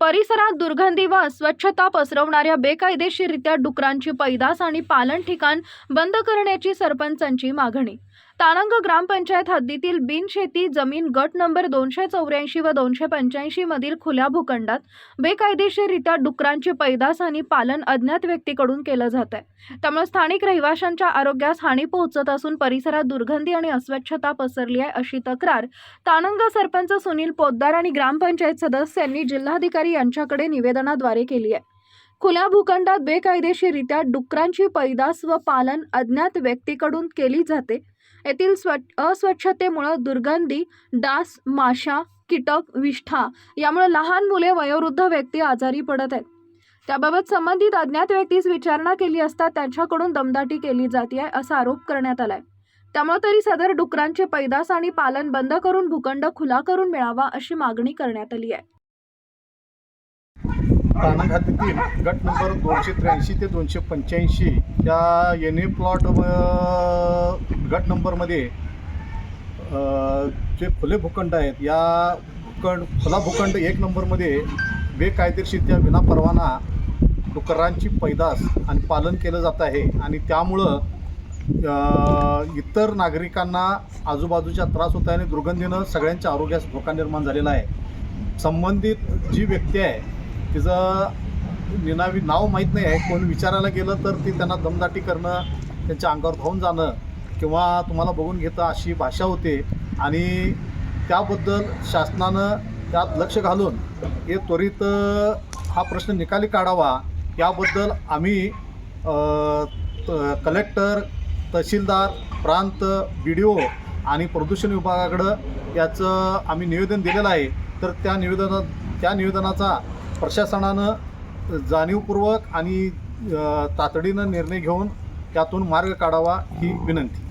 परिसरात दुर्गंधी व अस्वच्छता पसरवणाऱ्या बेकायदेशीररित्या डुकरांची पैदास आणि पालन ठिकाण बंद करण्याची सरपंचांची मागणी. ताणंग ग्रामपंचायत हद्दीतील बिनशेती जमीन गट नंबर दोनशे चौऱ्याऐंशी व दोनशे पंच्याऐंशी मधील खुल्या भूखंडात बेकायदेशीररित्या डुकरांची पैदास आणि पालन अज्ञात व्यक्तीकडून केलं जात आहे त्यामुळे स्थानिक रहिवाशांच्या आरोग्यास हानी पोहोचत असून परिसरात दुर्गंधी आणि अस्वच्छता पसरली आहे अशी तक्रार ताणंग सरपंच सुनील पोद्दार आणि ग्रामपंचायत सदस्यांनी जिल्हाधिकारी यांच्याकडे निवेदनाद्वारे केली आहे. खुल्या भूखंडात बेकायदेशीररित्या डुकरांची पैदास व पालन अज्ञात व्यक्तीकडून केली जाते. येथील स्व अस्वच्छतेमुळं दुर्गंधी डास माशा कीटक विष्ठा यामुळे लहान मुले वयोवृद्ध व्यक्ती आजारी पडत आहेत. त्याबाबत संबंधित अज्ञात व्यक्तीस विचारणा केली असता त्यांच्याकडून दमदाटी केली जाते आहे असा आरोप करण्यात आलाय. त्यामुळे तरी सदर डुकरांचे पैदास आणि पालन बंद करून भूखंड खुला करून मिळावा अशी मागणी करण्यात आली आहे. राणा हद्दीतील गट नंबर दोनशे त्र्याऐंशी ते दोनशे पंच्याऐंशी या एन ए प्लॉट गट नंबरमध्ये जे खुले भूखंड आहेत या भूखंड खुला भूखंड एक नंबरमध्ये बेकायदेशीरत्या विनापरवाना डुकरांची पैदास आणि पालन केलं जात आहे. आणि त्यामुळं इतर नागरिकांना आजूबाजूचा त्रास होत आहे आणि दुर्गंधीनं सगळ्यांच्या आरोग्यास धोका निर्माण झालेला आहे. संबंधित जी व्यक्ती आहे तिचं निनावी नाव माहीत नाही आहे. कोण विचारायला गेलं तर ती त्यांना दमदाटी करणं त्यांच्या अंगावर धावून जाणं किंवा तुम्हाला बघून घेता अशी भाषा होते. आणि त्याबद्दल शासनानं त्यात लक्ष घालून हे त्वरित हा प्रश्न निकाली काढावा. याबद्दल आम्ही त- कलेक्टर तहसीलदार प्रांत बी डी ओ आणि प्रदूषण विभागाकडं याचं आम्ही निवेदन दिलेलं आहे. तर त्या निवेदना त्या निवेदनाचा प्रशासनानं जाणीवपूर्वक आणि तातडीनं निर्णय घेऊन त्यातून मार्ग काढावा ही विनंती.